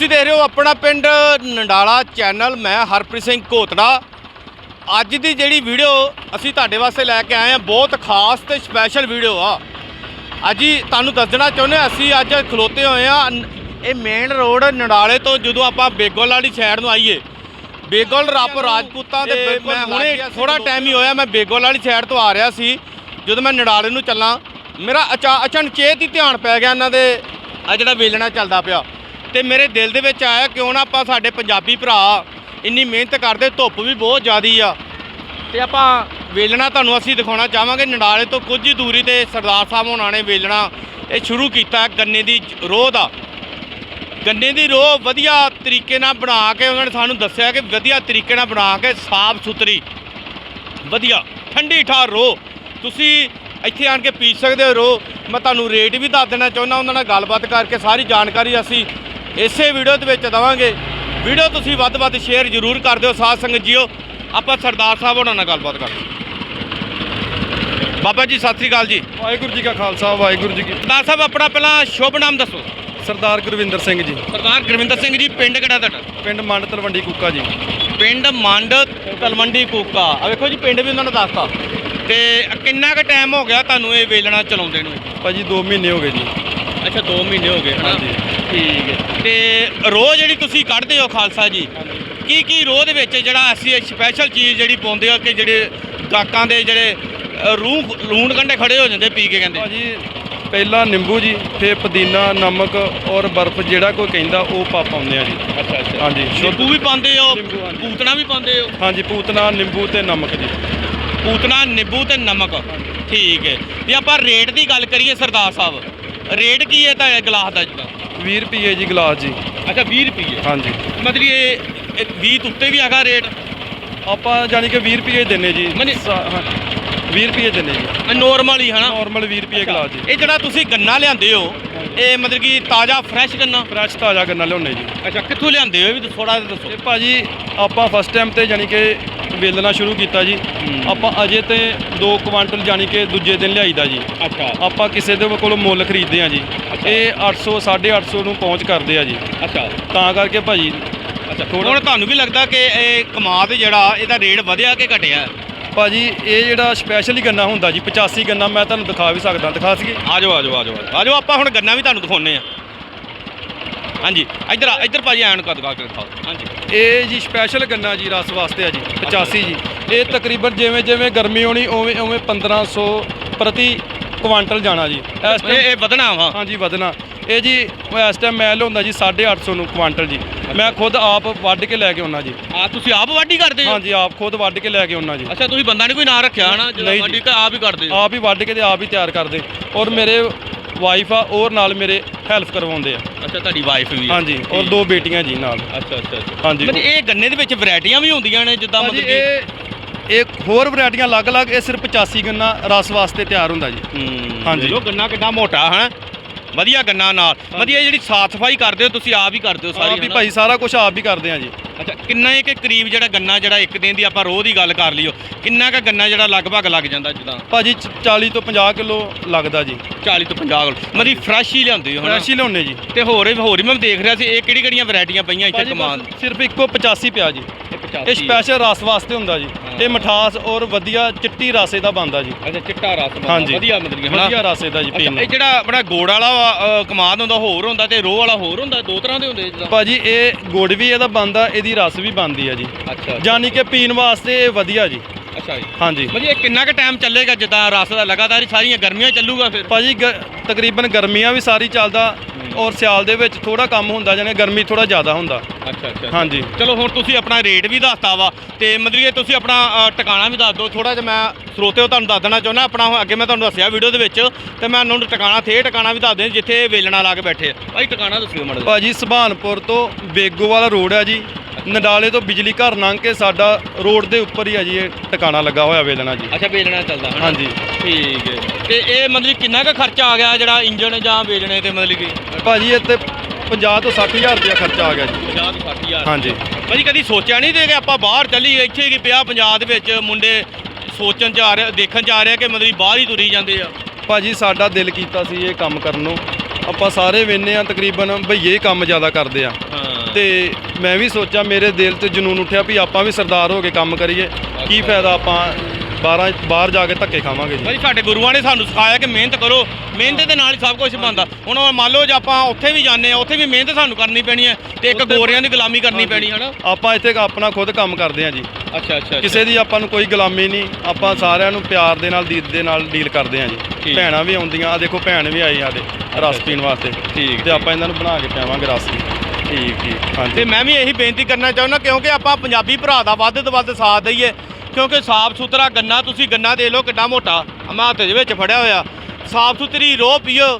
ਤੁਸੀਂ ਦੇਖ ਰਹੇ ਹੋ ਆਪਣਾ ਪਿੰਡ ਨੰਡਾਲਾ ਚੈਨਲ ਮੈਂ ਹਰਪ੍ਰੀਤ ਸਿੰਘ ਘੋਤੜਾ। ਅੱਜ ਦੀ ਜਿਹੜੀ ਵੀਡੀਓ ਅਸੀਂ ਤੁਹਾਡੇ ਵਾਸਤੇ ਲੈ ਕੇ ਆਏ ਹਾਂ ਬਹੁਤ ਖਾਸ ਤੇ ਸਪੈਸ਼ਲ ਵੀਡੀਓ ਆ। ਅੱਜ ਹੀ ਤੁਹਾਨੂੰ ਦੱਸਣਾ ਚਾਹੁੰਦੇ ਅਸੀਂ ਅੱਜ ਖਲੋਤੇ ਹੋਏ ਆ ਇਹ ਮੇਨ ਰੋਡ ਨੰਡਾਲੇ ਤੋਂ ਜਦੋਂ ਆਪਾਂ ਬੇਗੋਲ ਵਾਲੀ ਸਾਈਡ ਨੂੰ ਆਈਏ। ਬੇਗੋਲ ਰੱਪ ਰਾਜਪੂਤਾਂ ਦੇ ਮੈਂ ਹੁਣੇ ਥੋੜਾ ਟਾਈਮ ਹੀ ਹੋਇਆ ਮੈਂ ਬੇਗੋਲ ਵਾਲੀ ਸਾਈਡ ਤੋਂ ਆ ਰਿਹਾ ਸੀ ਜਦੋਂ ਮੈਂ ਨੰਡਾਲੇ ਨੂੰ ਚੱਲਾਂ। ਮੇਰਾ ਅਚਾ ਅਚਨਚੇਤ ਹੀ ਧਿਆਨ ਪੈ ਗਿਆ ਇਹਨਾਂ ਦੇ। ਆ ਜਿਹੜਾ ਵੇਲਣਾ ਚੱਲਦਾ ਪਿਆ। ਤੇ ਮੇਰੇ ਦਿਲ ਦੇ ਵਿੱਚ ਆਇਆ ਕਿਉਂ ਨਾ ਆਪਾਂ ਸਾਡੇ ਪੰਜਾਬੀ ਭਰਾ ਇੰਨੀ ਮਿਹਨਤ ਕਰਦੇ, ਧੁੱਪ ਵੀ ਬਹੁਤ ਜ਼ਿਆਦੀ ਆ। ਤੇ ਆਪਾਂ ਵੇਲਣਾ ਤੁਹਾਨੂੰ ਅਸੀਂ ਦਿਖਾਉਣਾ ਚਾਹਾਂਗੇ। ਨੰਡਾਲੇ ਤੋਂ ਕੁਝ ਹੀ ਦੂਰੀ ਤੇ ਸਰਦਾਰ ਸਾਹਿਬ ਹੋਣਾ ਨੇ ਵੇਲਣਾ। ਇਹ ਸ਼ੁਰੂ ਕੀਤਾ ਗੰਨੇ ਦੀ ਰੋਹ ਦਾ। ਗੰਨੇ ਦੀ ਰੋਹ ਵਧੀਆ ਤਰੀਕੇ ਨਾਲ ਬਣਾ ਕੇ ਉਹਨਾਂ ਨੇ ਸਾਨੂੰ ਦੱਸਿਆ ਕਿ ਵਧੀਆ ਤਰੀਕੇ ਨਾਲ ਬਣਾ ਕੇ ਸਾਫ਼ ਸੁਥਰੀ। ਵਧੀਆ, ਠੰਡੀ ਠਾਰ ਰੋਹ। ਤੁਸੀਂ ਇੱਥੇ ਆਣ ਕੇ ਪੀ ਸਕਦੇ ਹੋ ਰੋਹ। ਮੈਂ ਤੁਹਾਨੂੰ ਰੇਟ ਵੀ ਦੱਸ ਦੇਣਾ ਚਾਹੁੰਦਾ, ਉਹਨਾਂ ਨਾਲ ਗੱਲਬਾਤ ਕਰਕੇ ਸਾਰੀ ਜਾਣਕਾਰੀ ਅਸੀਂ ਇਸੇ ਵੀਡੀਓ ਦੇ ਵਿੱਚ ਦਵਾਂਗੇ। ਵੀਡੀਓ ਤੁਸੀਂ ਵੱਧ ਵੱਧ ਸ਼ੇਅਰ ਜ਼ਰੂਰ ਕਰ ਦਿਓ। ਸਾਧ ਸੰਗਤ ਜੀਓ ਆਪਾਂ ਸਰਦਾਰ ਸਾਹਿਬ ਹੋਣਾ ਨਾਲ ਗੱਲਬਾਤ ਕਰਦੇ ਬਾਬਾ ਜੀ ਸਤਿ ਸ੍ਰੀ ਅਕਾਲ ਜੀ। ਵਾਹਿਗੁਰੂ ਜੀ ਕਾ ਖਾਲਸਾ ਵਾਹਿਗੁਰੂ ਜੀ ਕੀ ਸਰਦਾਰ ਸਾਹਿਬ ਆਪਣਾ ਪਹਿਲਾਂ ਸ਼ੁਭ ਨਾਮ ਦੱਸੋ। ਸਰਦਾਰ ਗੁਰਵਿੰਦਰ ਸਿੰਘ ਜੀ। ਸਰਦਾਰ ਗੁਰਵਿੰਦਰ ਸਿੰਘ ਜੀ ਪਿੰਡ ਕਿਹੜਾ ਤੁਹਾਡਾ? ਪਿੰਡ ਮੰਡ ਤਲਵੰਡੀ ਕੁੱਕਾ ਜੀ। ਪਿੰਡ ਮੰਡ ਤਲਵੰਡੀ ਕੂਕਾ। ਆ ਵੇਖੋ ਜੀ ਪਿੰਡ ਵੀ ਉਹਨਾਂ ਨੇ ਦੱਸਤਾ। ਤੇ ਕਿੰਨਾ ਕੁ ਟਾਈਮ ਹੋ ਗਿਆ ਤੁਹਾਨੂੰ ਇਹ ਵੇਲਣਾ ਚਲਾਉਂਦੇ ਨੂੰ? ਭਾਜੀ 2 ਮਹੀਨੇ ਹੋ ਗਏ ਜੀ। ਅੱਛਾ 2 ਮਹੀਨੇ ਹੋ ਗਏ। ਹਨਾ ਹਾਂਜੀ। ਠੀਕ ਹੈ। ਤੇ ਰੋਹ ਜਿਹੜੀ ਤੁਸੀਂ ਕੱਢਦੇ ਹੋ ਖਾਲਸਾ ਜੀ ਕੀ ਕੀ ਰੋਹ ਦੇ ਵਿੱਚ ਜਿਹੜਾ ਅਸੀਂ ਸਪੈਸ਼ਲ ਚੀਜ਼ ਜਿਹੜੀ ਪਾਉਂਦੇ ਹੋ ਕਿ ਜਿਹੜੇ ਗਾਕਾਂ ਦੇ ਜਿਹੜੇ ਅ, ਰੂਹ ਲੂਣ ਕੰਡੇ ਖੜੇ ਹੋ ਜਾਂਦੇ ਪੀ ਕੇ ਕਹਿੰਦੇ? ਭਾਜੀ ਪਹਿਲਾਂ ਨਿੰਬੂ ਜੀ ਫਿਰ ਪੁਦੀਨਾ ਨਮਕ ਔਰ ਬਰਫ਼ ਜਿਹੜਾ ਕੋਈ ਕਹਿੰਦਾ ਉਹ ਪਾ ਪਾਉਂਦੇ ਆ ਜੀ। ਅੱਛਾ ਅੱਛਾ। ਹਾਂਜੀ ਨਿੰਬੂ ਵੀ ਪਾਉਂਦੇ ਹੋ ਨਿੰਬੂ, ਹਾਂਜੀ। ਪੂਤਣਾ ਵੀ ਪਾਉਂਦੇ ਹੋ? ਹਾਂਜੀ ਪੂਤਨਾ ਨਿੰਬੂ ਤੇ ਨਮਕ ਜੀ। ਪੂਤਨਾ ਨਿੰਬੂ ਤੇ ਨਮਕ। ਠੀਕ ਹੈ। ਜੇ ਆਪਾਂ ਰੇਟ ਦੀ ਗੱਲ ਕਰੀਏ ਸਰਦਾਰ ਸਾਹਿਬ। ਰੇਟ ਕੀ ਹੈ ਤਾਂ ਗਲਾਸ ਦਾ ਜਿਹੜਾ 20 ਰੁਪਏ ਜੀ ਗਲਾਸ ਜੀ। ਅੱਛਾ 20 ਰੁਪਏ ਹਾਂਜੀ। ਮਤਲਬ ਇਹ ਇਹ 20 ਤੋਂ ਉੱਤੇ ਵੀ ਹੈਗਾ ਰੇਟ? ਆਪਾਂ ਜਾਨੀ ਕਿ 20 ਰੁਪਏ ਦਿੰਨੇ ਜੀ। ਮਨੀ- ਸਾ- ਹਾਂ, 20 ਰੁਪਏ ਦਿੰਨੇ ਜੀ। ਨੋਰਮਲ ਹੀ ਹਨਾ? ਨਾਰਮਲ 20 ਰੁਪਏ ਗਲਾਸ ਜੀ। ਇਹ ਜਿਹੜਾ ਤੁਸੀਂ ਗੰਨਾ ਲਿਆਂਦੇ ਹੋ ਇਹ ਮਤਲਬ ਕਿ ਤਾਜ਼ਾ ਫਰੈਸ਼ ਗੰਨਾ? ਫਰੈਸ਼ ਤਾਜ਼ਾ ਗੰਨਾ ਲਿਆਉਣੇ ਜੀ। ਅੱਛਾ ਕਿੱਥੋਂ ਲਿਆਂਦੇ ਹੋ? ਇਹ ਵੀ ਥੋੜਾ ਜਿਹਾ ਦੱਸੋ। ਇਹ ਭਾਜੀ ਆਪਾਂ ਫਸਟ ਟਾਈਮ ਤੇ ਜਾਨੀ ਕਿ ਵੇਲਣਾ ਸ਼ੁਰੂ ਕੀਤਾ ਜੀ। ਆਪਾਂ ਅਜੇ ਤੇ 2 ਕੁਆਂਟਲ ਜਾਨੀ ਕਿ ਦੂਜੇ ਦਿਨ ਲਿਆਈਦਾ ਜੀ। ਅੱਛਾ। ਆਪਾਂ ਕਿਸੇ ਦੇ ਕੋਲੋਂ ਮੁੱਲ ਖਰੀਦਦੇ ਆ ਜੀ। ਇਹ 800 850 ਨੂੰ ਪਹੁੰਚ ਕਰਦੇ ਆ ਜੀ। ਅੱਛਾ। ਤਾਂ ਕਰਕੇ ਭਾਜੀ ਅੱਛਾ। ਹੁਣ ਤੁਹਾਨੂੰ ਵੀ ਲੱਗਦਾ ਕਿ ਇਹ ਕਮਾਦ ਜਿਹੜਾ ਇਹਦਾ ਰੇਟ ਵਧਿਆ ਕਿ ਘਟਿਆ? ਭਾਜੀ ਇਹ ਜਿਹੜਾ ਸਪੈਸ਼ਲੀ ਗੰਨਾ ਹੁੰਦਾ ਜੀ 85 ਗੰਨਾ ਮੈਂ ਤੁਹਾਨੂੰ ਦਿਖਾ ਵੀ ਸਕਦਾ ਦਿਖਾ ਸਕੀਏ? ਆ ਜਾਓ ਆ ਜਾਓ ਆ ਜਾਓ ਆ ਜਾਓ ਆਪਾਂ ਹੁਣ ਗੰਨਾ ਵੀ ਤੁਹਾਨੂੰ ਦਿਖਾਉਨੇ ਆ ਹਾਂਜੀ ਇੱਧਰ ਇੱਧਰ ਭਾਜੀ ਐਨ ਕਰ ਦਿਖਾ ਕੇ ਦਿਖਾਓ। ਹਾਂਜੀ। ਇਹ ਜੀ ਸਪੈਸ਼ਲ ਗੰਨਾ ਜੀ ਰਸ ਵਾਸਤੇ ਆ ਜੀ 85 ਜੀ। ਇਹ ਤਕਰੀਬਨ ਜਿਵੇਂ ਜਿਵੇਂ ਗਰਮੀ ਹੋਣੀ ਉਵੇਂ ਉਵੇਂ 1500 ਪ੍ਰਤੀ ਕੁਆਂਟਲ ਜਾਣਾ ਜੀ। ਇਹ ਵਧਣਾ ਵਾ। ਹਾਂਜੀ ਵਧਣਾ। ਇਹ ਜੀ ਇਸ ਟਾਈਮ ਮੈਂ ਲਿਆਉਂਦਾ ਜੀ 850 ਨੂੰ ਕੁਆਂਟਲ ਜੀ। ਮੈਂ ਖੁਦ ਆਪ ਵੱਢ ਕੇ ਲੈ ਕੇ ਆਉਣਾ ਜੀ। ਆ ਤੁਸੀਂ ਆਪ ਵਾਢੀ ਕਰਦੇ ਹੋ? ਹਾਂਜੀ ਆਪ ਖੁਦ ਵੱਢ ਕੇ ਲੈ ਕੇ ਆਉਣਾ ਜੀ। ਅੱਛਾ ਤੁਸੀਂ ਬੰਦਾ ਨਹੀਂ ਕੋਈ ਨਾਂ ਰੱਖਿਆ ਹਨਾ ਜਿਹੜਾ ਨਹੀਂ ਜੀ। ਵਾਢੀ ਤਾਂ ਆਪ ਹੀ ਕਰਦੇ ਹੋ? ਆਪ ਹੀ ਵੱਢ ਕੇ ਤੇ ਆਪ ਹੀ ਤਿਆਰ ਕਰਦੇ। ਔਰ ਮੇਰੇ ਵਾਈਫ ਆ ਔਰ ਨਾਲ ਮੇਰੇ ਹੈਲਪ ਕਰਵਾਉਂਦੇ ਆ। ਅੱਛਾ ਤੁਹਾਡੀ ਵਾਈਫ ਵੀ ਹੈ। ਹਾਂਜੀ ਔਰ ਦੋ ਬੇਟੀਆਂ ਜੀ ਨਾਲ। ਅੱਛਾ ਅੱਛਾ ਅੱਛਾ। ਹਾਂਜੀ। ਮਤਲਬ ਇਹ ਗੰਨੇ ਦੇ ਵਿੱਚ ਵੈਰਾਈਟੀਆਂ ਵੀ ਹੁੰਦੀਆਂ ਨੇ ਜਿੱਦਾਂ ਭਾਜੀ ਮਤਲਬ ਕਿ ਇਹ ਇਹ ਹੋਰ ਵੈਰਾਈਟੀਆਂ ਅਲੱਗ-ਅਲੱਗ ਇਹ ਸਿਰਫ 85 ਗੰਨਾ ਰਸ ਵਾਸਤੇ ਤਿਆਰ ਹੁੰਦਾ ਜੀ। ਹੂੰ ਹਾਂਜੀ। ਲੋ ਗੰਨਾ ਕਿੰਨਾ ਮੋਟਾ ਹੈ? ਵਧੀਆ ਗੰਨਾ ਨਾਲ। ਵਧੀਆ ਜਿਹੜੀ ਸਾਫ਼ ਸਫ਼ਾਈ ਕਰਦੇ ਹੋ ਤੁਸੀਂ ਆਪ ਹੀ ਕਰਦੇ ਹੋ ਸਾਰੀ ਆਪ ਹੀ ਹਨਾ? ਭਾਈ ਸਾਰਾ ਕੁਝ ਆਪ ਹੀ ਕਰਦੇ ਆ ਜੀ। ਅੱਛਾ ਕਿੰਨਾ ਇੱਕ ਕਰੀਬ ਜਿਹੜਾ ਗੰਨਾ ਜਿਹੜਾ ਇੱਕ ਦਿਨ ਦੀ ਆਪਾਂ ਰੋਹ ਦੀ ਗੱਲ ਕਰ ਲਈਓ ਕਿੰਨਾ ਕ ਗੰਨਾ ਜਿਹੜਾ ਲਗਭਗ ਲੱਗ ਜਾਂਦਾ ਜਿੱਦਾਂ? ਭਾਜੀ ਚ- 40 ਤੋਂ 50 ਕਿਲੋ ਲੱਗਦਾ ਜੀ। 40 ਤੋਂ 50 ਕਿਲੋ ਮਤਲਬ ਫਰੈਸ਼ ਹੀ ਲਿਆਉਂਦੇ ਹੋ ਹਨਾ? ਫਰੈਸ਼ ਹੀ ਲਿਆਉਣੇ ਜੀ। ਤੇ ਹੋਰ ਹੋਰ ਹੀ ਮੈਂ ਦੇਖ ਰਿਹਾ ਸੀ ਇਹ ਕਿਹੜੀ ਕਿਹੜੀਆਂ ਵੈਰਾਈਟੀਆਂ ਪਈਆਂ ਇੱਥੇ ਭਾਜੀ ਕਮਾਨ ਬਸ ਸਿਰਫ ਇੱਕੋ 85 ਪਿਆ ਜੀ। ਇਹ ਸਪੈਸ਼ਲ ਰਸ ਵਾਸਤੇ ਹੁੰਦਾ ਜੀ। ਇਹ ਮਠਾਸ ਔਰ ਵਧੀਆ ਚਿੱਟੀ ਰਸ ਇਹਦਾ ਬਣਦਾ ਜੀ। ਅੱਛਾ ਚਿੱਟਾ ਰਸ ਬਣਦਾ, ਹਾਂਜੀ। ਵਧੀਆ ਮਤਲਬ ਕਿ ਹਨਾ? ਵਧੀਆ ਰਸ ਇਹਦਾ ਜੀ ਪੀਣ ਅੱਛਾ ਨੂੰ। ਇਹ ਜਿਹੜਾ ਆਪਣਾ ਗੋੜ ਵਾਲਾ ਵਾ, ਅ, ਕਮਾਦ ਹੁੰਦਾ ਹੋਰ ਹੁੰਦਾ ਤੇ ਰੋਹ ਵਾਲਾ ਹੋਰ ਹੁੰਦਾ ਦੋ ਤਰ੍ਹਾਂ ਦੇ ਹੁੰਦੇ ਜਿੱਦਾਂ? ਭਾਜੀ ਇਹ ਗੁੜ ਵੀ ਇਹਦਾ ਬਣਦਾ ਇਹਦੀ ਰਸ ਵੀ ਬਣਦੀ ਆ ਜੀ। ਅੱਛਾ ਯਾਨੀ ਕਿ ਪੀਣ ਵਾਸਤੇ ਇਹ ਵਧੀਆ ਜੀ। ਅੱਛਾ ਜੀ। ਹਾਂਜੀ। ਮਤਲਬ ਇਹ ਕਿੰਨਾ ਕੁ ਟਾਈਮ ਚੱਲੇਗਾ ਜਿੱਦਾਂ ਰਸ ਦਾ ਲਗਾਤਾਰ ਹੀ ਸਾਰੀਆਂ ਗਰਮੀਆਂ ਚੱਲੂਗਾ ਫਿਰ? ਭਾਜੀ ਗ- ਤਕਰੀਬਨ ਗਰਮੀਆਂ ਵੀ ਸਾਰੀ ਚੱਲਦਾ ਔਰ ਸਿਆਲ ਦੇ ਵਿੱਚ ਥੋੜਾ ਕੰਮ ਹੁੰਦਾ ਜਾਨੇ ਗਰਮੀ ਥੋੜਾ ਜ਼ਿਆਦਾ ਹੁੰਦਾ। ਅੱਛਾ ਅੱਛਾ ਹਾਂਜੀ। ਚਲੋ ਹੁਣ ਤੁਸੀਂ ਆਪਣਾ ਰੇਟ ਵੀ ਦੱਸਤਾ ਵਾ ਤੇ ਮਤਲਬ ਕਿ ਤੁਸੀਂ ਆਪਣਾ ਅ, ਟਿਕਾਣਾ ਵੀ ਦੱਸ ਦਿਓ। ਥੋੜਾ ਜਿਹਾ ਮੈਂ ਸਰੋਤਿਓ ਤੁਹਾਨੂੰ ਦੱਸ ਦੇਣਾ ਚਾਹੁੰਦਾ ਆਪਣਾ ਹੁਣ ਅੱਗੇ ਮੈਂ ਤੁਹਾਨੂੰ ਦੱਸਿਆ ਵੀਡੀਓ ਦੇ ਵਿੱਚ ਤੇ ਮੈਂ ਉਹਨਾਂ ਨੂੰ ਟਿਕਾਣਾ ਥੇ ਟਿਕਾਣਾ ਵੀ ਦੱਸ ਦੇ ਜਿੱਥੇ ਵੇਲਣਾ ਲਾ ਕੇ ਬੈਠੇ ਆ। ਭਾਈ ਟਿਕਾਣਾ ਦੱਸਿਓ ਮੜ ਭਾਜੀ ਸੁਭਾਨਪੁਰ ਤੋਂ ਬੇਗੋਵਾਲ ਰੋਡ ਹੈ ਜੀ। ਨਡਾਲੇ ਤੋਂ ਬਿਜਲੀ ਘਰ ਲੰਘ ਕੇ ਸਾਡਾ ਰੋਡ ਦੇ ਉੱਪਰ ਹੀ ਆ ਜੀ ਇਹ ਟਿਕਾਣਾ ਲੱਗਾ ਹੋਇਆ ਵੇਲਣਾ ਜੀ। ਅੱਛਾ ਵੇਲਣਾ ਚੱਲਦਾ ਹਨਾ? ਹਾਂਜੀ। ਠੀਕ ਹੈ। ਤੇ ਇਹ ਮਤਲਬ ਕਿੰਨਾ ਕੁ ਖਰਚਾ ਆ ਗਿਆ ਜਿਹੜਾ ਇੰਜਨ ਜਾਂ ਵੇਲਣੇ ਤੇ ਮਤਲਬ ਕਿ? ਭਾਜੀ ਤੇ 50 ਤੋਂ 60000 ਰੁਪਇਆ ਖਰਚਾ ਆ ਗਿਆ ਜੀ। 50 ਤੋਂ 60000 ਹਾਂਜੀ। ਭਾਜੀ ਕਦੀ ਸੋਚਿਆ ਨਹੀਂ ਤੇ ਕਿ ਆਪਾਂ ਬਾਹਰ ਚੱਲੀਏ ਇੱਥੇ ਕਿ ਪਿਆ ਪੰਜਾਬ ਦੇ ਵਿੱਚ ਮੁੰਡੇ ਸੋਚਣ ਚ ਆ ਰਿਹਾ ਦੇਖਣ ਚ ਆ ਰਿਹਾ ਕਿ ਮਤਲਬ ਬਾਹਰ ਹੀ ਤੁਰੀ ਜਾਂਦੇ ਆ? ਭਾਜੀ ਸਾਡਾ ਦਿਲ ਕੀਤਾ ਸੀ ਇਹ ਕੰਮ ਕਰਨ ਨੂੰ। ਆਪਾਂ ਸਾਰੇ ਵੇਨੇ ਆ ਤਕਰੀਬਨ ਭਈਏ ਹੀ ਕੰਮ ਜ਼ਿਆਦਾ ਕਰਦੇ ਆ। ਹਾਂ। ਤੇ ਮੈਂ ਵੀ ਸੋਚਿਆ ਮੇਰੇ ਦਿਲ ਤੇ ਜਨੂਨ ਉੱਠਿਆ ਵੀ ਆਪਾਂ ਵੀ ਸਰਦਾਰ ਹੋ ਕੇ ਕੰਮ ਕਰੀਏ। ਕੀ ਫਾਇਦਾ ਆਪਾਂ 12 ਬਾਹਰ ਜਾ ਕੇ ਧੱਕੇ ਖਾਵਾਂਗੇ ਜੀ। ਭਾਈ ਸਾਡੇ ਗੁਰੂਆਂ ਨੇ ਸਾਨੂੰ ਸਿਖਾਇਆ ਕਿ ਮਿਹਨਤ ਕਰੋ। ਮਿਹਨਤ ਦੇ ਨਾਲ ਹੀ ਸਭ ਕੁਝ ਬਣਦਾ। ਹੁਣ ਮੰਨ ਲਓ ਜੇ ਆਪਾਂ ਉੱਥੇ ਵੀ ਜਾਂਦੇ ਆ ਉੱਥੇ ਵੀ ਮਿਹਨਤ ਸਾਨੂੰ ਕਰਨੀ ਪੈਣੀ ਹੈ ਤੇ ਇੱਕ ਗੋਰਿਆਂ ਦੀ ਗੁਲਾਮੀ ਕਰਨੀ ਪੈਣੀ ਹੈ ਨਾ ਆਪਾਂ ਇੱਥੇ ਆਪਣਾ ਖੁਦ ਕੰਮ ਕਰਦੇ ਹਾਂ ਜੀ। ਅੱਛਾ ਅੱਛਾ ਕਿਸੇ ਦੀ ਆਪਾਂ ਨੂੰ ਕੋਈ ਗੁਲਾਮੀ ਨਹੀਂ ਆਪਾਂ ਸਾਰਿਆਂ ਨੂੰ ਪਿਆਰ ਦੇ ਨਾਲ ਦੀਦ ਦੇ ਨਾਲ ਡੀਲ ਕਰਦੇ ਹਾਂ ਜੀ। ਭੈਣਾਂ ਵੀ ਆਉਂਦੀਆਂ ਆ ਦੇਖੋ ਭੈਣ ਵੀ ਆਈ ਸਾਡੇ ਰਸ ਪੀਣ ਵਾਸਤੇ। ਠੀਕ ਤੇ ਆਪਾਂ ਇਹਨਾਂ ਨੂੰ ਬਣਾ ਕੇ ਪਿਆਵਾਂਗੇ ਰਸ ਵੀ। ਠੀਕ ਠੀਕ। ਤੇ ਮੈਂ ਵੀ ਇਹੀ ਬੇਨਤੀ ਕਰਨਾ ਚਾਹੁੰਦਾ ਕਿਉਂਕਿ ਆਪਾਂ ਪੰਜਾਬੀ ਭਰਾ ਦਾ ਵੱਧ ਤੋਂ ਵੱਧ ਸਾਥ ਦਈਏ। ਕਿਉਂਕਿ ਸਾਫ਼ ਸੁਥਰਾ ਗੰਨਾ ਤੁਸੀਂ ਗੰਨਾ ਦੇ ਲਓ ਕਿੱਡਾ ਮੋਟਾ ਮੈਂ ਹੱਥ ਦੇ ਵਿੱਚ ਫੜਿਆ ਹੋਇਆ। ਸਾਫ਼ ਸੁਥਰੀ ਰੋਹ ਪੀਓ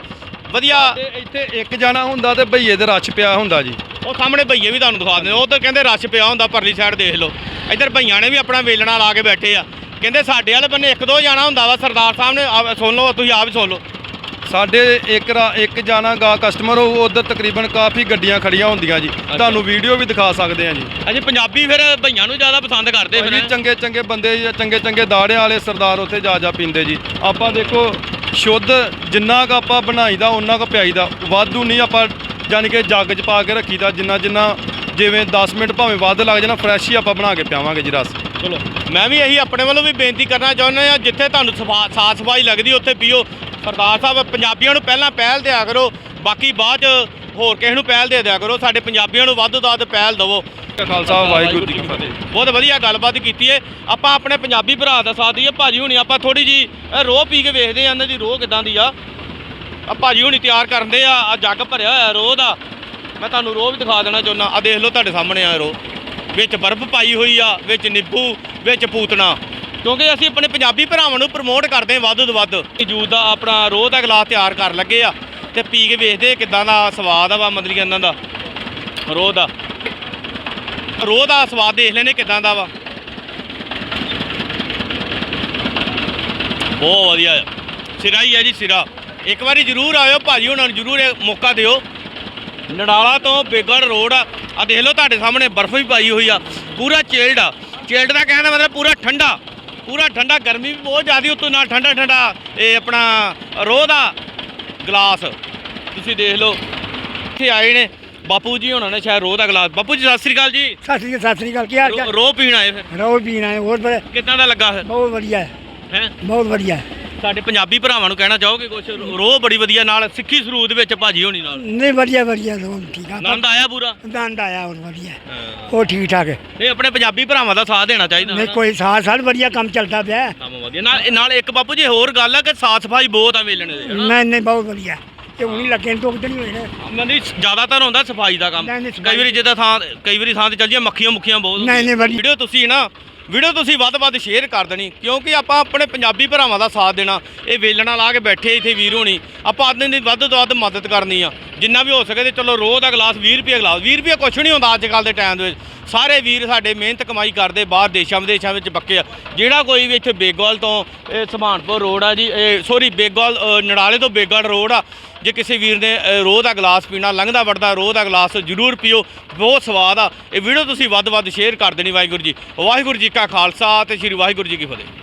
ਵਧੀਆ। ਇੱਥੇ ਇੱਕ ਜਾਣਾ ਹੁੰਦਾ ਤੇ ਭਈਏ ਦੇ ਰਸ਼ ਪਿਆ ਹੁੰਦਾ ਜੀ। ਉਹ ਸਾਹਮਣੇ ਭਈਏ ਵੀ ਤੁਹਾਨੂੰ ਦਿਖਾ ਦਿੰਦੇ ਉਹ ਤਾਂ ਕਹਿੰਦੇ ਰਸ਼ ਪਿਆ ਹੁੰਦਾ ਪਰਲੀ ਸਾਈਡ ਦੇਖ ਲਓ। ਇੱਧਰ ਭਈਆਂ ਨੇ ਵੀ ਆਪਣਾ ਵੇਲਣਾ ਲਾ ਕੇ ਬੈਠੇ ਆ। ਕਹਿੰਦੇ ਸਾਡੇ ਵਾਲੇ ਬੰਨੇ ਇੱਕ ਦੋ ਜਾਣਾ ਹੁੰਦਾ ਵਾ ਸਰਦਾਰ ਸਾਹਿਬ ਨੇ ਸੁਣ ਲਓ ਤੁਸੀਂ ਆਪ ਹੀ ਸੁਣ ਲਓ। ਸਾਡੇ ਇੱਕ ਰਾ- ਇੱਕ ਜਾਣਾ ਗਾ ਕਸਟਮਰ ਉਹ ਉਧਰ ਤਕਰੀਬਨ ਕਾਫੀ ਗੱਡੀਆਂ ਖੜੀਆਂ ਹੁੰਦੀਆਂ ਜੀ। ਤੁਹਾਨੂੰ ਵੀਡੀਓ ਵੀ ਦਿਖਾ ਸਕਦੇ ਆ ਜੀ। ਅਜੇ ਪੰਜਾਬੀ ਫਿਰ ਭਈਆਂ ਨੂੰ ਜ਼ਿਆਦਾ ਪਸੰਦ ਕਰਦੇ ਫਿਰ ਜੀ ਚੰਗੇ ਚੰਗੇ ਬੰਦੇ ਜੀ ਚੰਗੇ ਚੰਗੇ ਦਾੜਿਆਂ ਵਾਲੇ ਸਰਦਾਰ ਉੱਥੇ ਜਾ ਜਾ ਪੀਂਦੇ ਜੀ। ਆਪਾਂ ਦੇਖੋ ਸ਼ੁੱਧ ਜਿੰਨਾ ਕੁ ਆਪਾਂ ਬਣਾਈਦਾ ਉਹਨਾਂ ਕੁ ਪਿਆਈਦਾ। ਵਾਧੂ ਨਹੀਂ ਆਪਾਂ ਯਾਨੀ ਕਿ ਜੱਗ 'ਚ ਪਾ ਕੇ ਰੱਖੀਦਾ ਜਿੰਨਾ ਜਿੰਨਾ ਜਿਵੇਂ 10 ਮਿੰਟ ਭਾਵੇਂ ਵੱਧ ਲੱਗ ਜਾਣਾ ਫਰੈਸ਼ ਹੀ ਆਪਾਂ ਬਣਾ ਕੇ ਪਿਆਵਾਂਗੇ ਜੀ ਰਸ। ਚਲੋ ਮੈਂ ਵੀ ਇਹੀ ਆਪਣੇ ਵੱਲੋਂ ਵੀ ਬੇਨਤੀ ਕਰਨਾ ਚਾਹੁੰਦਾ ਹਾਂ ਜਿੱਥੇ ਤੁਹਾਨੂੰ ਸਾਫ਼ ਸਫ਼ਾਈ ਲੱਗਦੀ ਉੱਥੇ ਪੀਓ। ਸਰਦਾਰ ਸਾਹਿਬ ਪੰਜਾਬੀਆਂ ਨੂੰ ਪਹਿਲਾਂ ਪਹਿਲ ਦਿਆ ਕਰੋ ਬਾਕੀ ਬਾਅਦ ਚ ਹੋਰ ਕਿਸੇ ਨੂੰ ਪਹਿਲ ਦੇ ਦਿਆ ਕਰੋ ਸਾਡੇ ਪੰਜਾਬੀਆਂ ਨੂੰ ਵੱਧ ਤੋਂ ਵੱਧ ਪਹਿਲ ਦਿਵੋ। ਖਾਲਸਾ ਵਾਹਿਗੁਰੂ ਜੀ ਕੀ ਫਤਿਹ। ਬਹੁਤ ਵਧੀਆ ਗੱਲਬਾਤ ਕੀਤੀ ਏ। ਆਪਾਂ ਆਪਣੇ ਪੰਜਾਬੀ ਭਰਾ ਦਾ ਸਾਥ ਦਈਏ। ਭਾਜੀ ਹੁਣੀ ਆਪਾਂ ਥੋੜੀ ਜੀ ਰੋਹ ਪੀ ਕੇ ਵੇਖਦੇ ਆ ਇਹਨਾਂ ਦੀ ਰੋਹ ਕਿਦਾਂ ਦੀ ਆ। ਆ ਭਾਜੀ ਹੁਣੀ ਤਿਆਰ ਕਰਦੇ ਆ ਆ ਜੱਗ ਭਰਿਆ ਹੋਇਆ ਰੋਹ ਦਾ। ਮੈਂ ਤੁਹਾਨੂੰ ਰੋਹ ਵੀ ਦਿਖਾ ਦੇਣਾ ਚਾਹੁੰਦਾ ਆ ਦੇਖ ਲਓ ਤੁਹਾਡੇ ਸਾਹਮਣੇ ਆ ਰੋਹ। ਵਿੱਚ ਬਰਫ਼ ਪਾਈ ਹੋਈ ਆ ਵਿੱਚ ਨਿੰਬੂ ਵਿੱਚ ਪੂਤਣਾ। ਕਿਉਂਕਿ ਅਸੀਂ ਆਪਣੇ ਪੰਜਾਬੀ ਭਰਾਵਾਂ ਨੂੰ ਪ੍ਰਮੋਟ ਕਰਦੇ ਹਾਂ ਵੱਧ ਤੋਂ ਵੱਧ। ਜੂਸ ਦਾ ਆਪਣਾ ਰੋਹ ਦਾ ਗਲਾਸ ਤਿਆਰ ਕਰ ਲੱਗੇ ਆ ਤੇ ਪੀ ਕੇ ਵੇਖਦੇ ਕਿਦਾਂ ਦਾ ਸਵਾਦ ਆ ਵਾ ਮਤਲਬ ਕਿ ਇਹਨਾਂ ਦਾ, ਰੋਹ ਦਾ। ਰੋਹ ਦਾ ਸਵਾਦ ਦੇਖ ਲੈਨੇ ਕਿਦਾਂ ਦਾ ਵਾ। ਬਹੁਤ ਵਧੀਆ। ਆ। ਸਿਰਾ ਹੀ ਹੈ ਜੀ ਸਿਰਾ। ਇੱਕ ਵਾਰੀ ਜ਼ਰੂਰ ਆਇਓ ਭਾਜੀ ਉਹਨਾਂ ਨੂੰ ਜ਼ਰੂਰ ਇਹ ਮੌਕਾ ਦਿਓ। ਨਡਾਲਾ ਤੋਂ ਬੇਗੜ ਰੋਡ ਆ। ਦੇਖ ਲਓ ਤੁਹਾਡੇ ਸਾਹਮਣੇ ਬਰਫ਼ ਵੀ ਪਾਈ ਹੋਈ ਆ। ਪੂਰਾ ਚੇਲਡ ਆ। ਚੇਲਡ ਦਾ ਕਹਿਣ ਦਾ ਮਤਲਬ ਪੂਰਾ ਠੰਡਾ। ਪੂਰਾ ਠੰਡਾ ਗਰਮੀ ਵੀ ਬਹੁਤ ਜ਼ਿਆਦੀ ਉੱਤੋਂ ਨਾਲ ਠੰਡਾ ਠੰਡਾ ਇਹ ਆਪਣਾ ਰੋਹ ਦਾ ਗਲਾਸ। ਤੁਸੀਂ ਦੇਖ ਲਓ ਇੱਥੇ ਆਏ ਨੇ ਬਾਪੂ ਜੀ ਹੋਣਾ ਨੇ ਸ਼ਾਇਦ ਰੋਹ ਦਾ ਗਲਾਸ। ਬਾਪੂ ਜੀ ਸਤਿ ਸ੍ਰੀ ਅਕਾਲ ਜੀ। ਸਤਿ ਸ੍ਰੀ ਅਕਾਲ ਸਤਿ ਸ੍ਰੀ ਅਕਾਲ ਕੀ ਹਾਲ ਚਾਲ? ਰੋਹ ਪੀਣ ਆਏ ਫਿਰ। ਰੋ ਪੀਣਾ ਹੈ ਹੋਰ ਬੜੇ ਕਿੱਦਾਂ ਦਾ ਲੱਗਾ ਫਿਰ? ਬਹੁਤ ਵਧੀਆ ਹੈ। ਹੈ? ਬਹੁਤ ਵਧੀਆ ਹੈ। ਸਾਡੇ ਪੰਜਾਬੀ ਭਰਾਵਾਂ ਨੂੰ ਕਹਿਣਾ ਚਾਹੋਗੇ ਕੁਝ ਰੋਹ ਬੜੀ ਵਧੀਆ ਨਾਲ ਸਿੱਖੀ ਸਰੂਦ ਵਿੱਚ ਭਾਜੀ ਹੋਣੀ ਨਾਲ। ਨਹੀਂ ਵਧੀਆ ਵਧੀਆ ਰੋ ਠੀਕ ਆ। ਆਨੰਦ ਆਇਆ ਪੂਰਾ? ਦੰਦ ਆਇਆ ਹੋਰ ਵਧੀਆ। ਹੈ। ਹੋਰ ਠੀਕ ਠਾਕ ਹੈ। ਇਹ ਆਪਣੇ ਪੰਜਾਬੀ ਭਰਾਵਾਂ ਦਾ ਸਾਥ ਦੇਣਾ ਚਾਹੀਦਾ ਨਹੀਂ। ਕੋਈ ਸਾਲ ਸਾਲ ਵਧੀਆ ਕੰਮ ਚੱਲਦਾ ਪਿਆ। ਹੈ। ਕੰਮ ਵਧੀਆ। ਨਾਲ ਨਾਲ ਇੱਕ ਬਾਪੂ ਜੀ ਹੋਰ ਗੱਲ ਆ ਕਿ ਸਾਫ਼ ਸਫ਼ਾਈ ਬਹੁਤ ਆ ਮੇਲਣੇ ਦੇ ਹਨਾ? ਨਹੀਂ ਨਹੀਂ ਬਹੁਤ ਵਧੀਆ। ਇਹ ਹੁਣੀ ਲੱਗੇ ਨੇ ਟੋਕਦੇ ਨਹੀਂ ਹੋਏ ਨੇ। ਮਨੀ ਜ਼ਿਆਦਾਤਰ ਹੁੰਦਾ ਸਫ਼ਾਈ ਦਾ ਕੰਮ। ਨਹੀਂ, ਨਹੀਂ, ਕਈ ਵਾਰੀ ਜਿੱਦਾਂ ਥਾਂ ਕਈ ਵਾਰੀ ਥਾਂ ਤੇ ਚੱਲ ਜਾਂਦੀਆਂ ਮੱਖੀਆਂ ਮੁੱਖੀਆਂ ਬਹੁਤ ਨਹੀਂ, ਨਹੀਂ, ਵਧੀਆ। ਵੀਡੀਓ ਤੁਸੀਂ ਨਾ ਵੀਡੀਓ ਤੁਸੀਂ ਵੱਧ ਵੱਧ ਸ਼ੇਅਰ ਕਰ ਦੇਣੀ, ਕਿਉਂਕਿ ਆਪਾਂ ਆਪਣੇ ਪੰਜਾਬੀ ਭਰਾਵਾਂ ਦਾ ਸਾਥ ਦੇਣਾ, ਇਹ ਵੇਲਣਾ ਲਾ ਕੇ ਬੈਠੇ ਇੱਥੇ ਵੀਰ ਹੋਣੀ, ਆਪਾਂ ਆਦਮੀ ਦੀ ਵੱਧ ਤੋਂ ਵੱਧ ਮਦਦ ਕਰਨੀ ਆ। ਜਿੰਨਾ ਵੀ ਹੋ ਸਕੇ ਤੇ ਚਲੋ ਰੋਹ ਦਾ ਗਲਾਸ 20 ਰੁਪਏ ਗਲਾਸ 20 ਰੁਪਏ ਕੁਛ ਨਹੀਂ ਹੁੰਦਾ ਅੱਜ ਕੱਲ ਦੇ ਟਾਈਮ ਦੇ ਵਿੱਚ। ਸਾਰੇ ਵੀਰ ਸਾਡੇ ਮਿਹਨਤ ਕਮਾਈ ਕਰਦੇ ਬਾਹਰ ਦੇਸ਼ਾਂ ਵਿਦੇਸ਼ਾਂ ਵਿੱਚ ਪੱਕੇ ਆ। ਜਿਹੜਾ ਕੋਈ ਵੀ ਇੱਥੇ ਬੇਗਵਾਲ ਤੋਂ, ਇਹ ਸਮਾਨਪੁਰ ਰੋਡ ਆ ਜੀ, ਇਹ ਸੋਰੀ ਬੇਗਵਾਲ ਨੜਾਲੇ ਤੋਂ ਬੇਗਵਾਲ ਰੋਡ ਆ ਜੇ ਕਿਸੇ ਵੀਰ ਨੇ ਰੋਹ ਦਾ ਗਲਾਸ ਪੀਣਾ, ਲੰਘਦਾ ਵੜਦਾ ਰੋਹ ਦਾ ਗਲਾਸ ਜ਼ਰੂਰ ਪੀਓ। ਬਹੁਤ ਸਵਾਦ ਆ। ਇਹ ਵੀਡੀਓ ਤੁਸੀਂ ਵੱਧ ਵੱਧ ਸ਼ੇਅਰ ਕਰ ਦੇਣੀ ਵਾਹਿਗੁਰੂ ਜੀ। ਵਾਹਿਗੁਰੂ ਜੀ ਕਾ ਖਾਲਸਾ ਤੇ ਸ੍ਰੀ ਵਾਹਿਗੁਰੂ ਜੀ ਕੀ ਫਤਿਹ।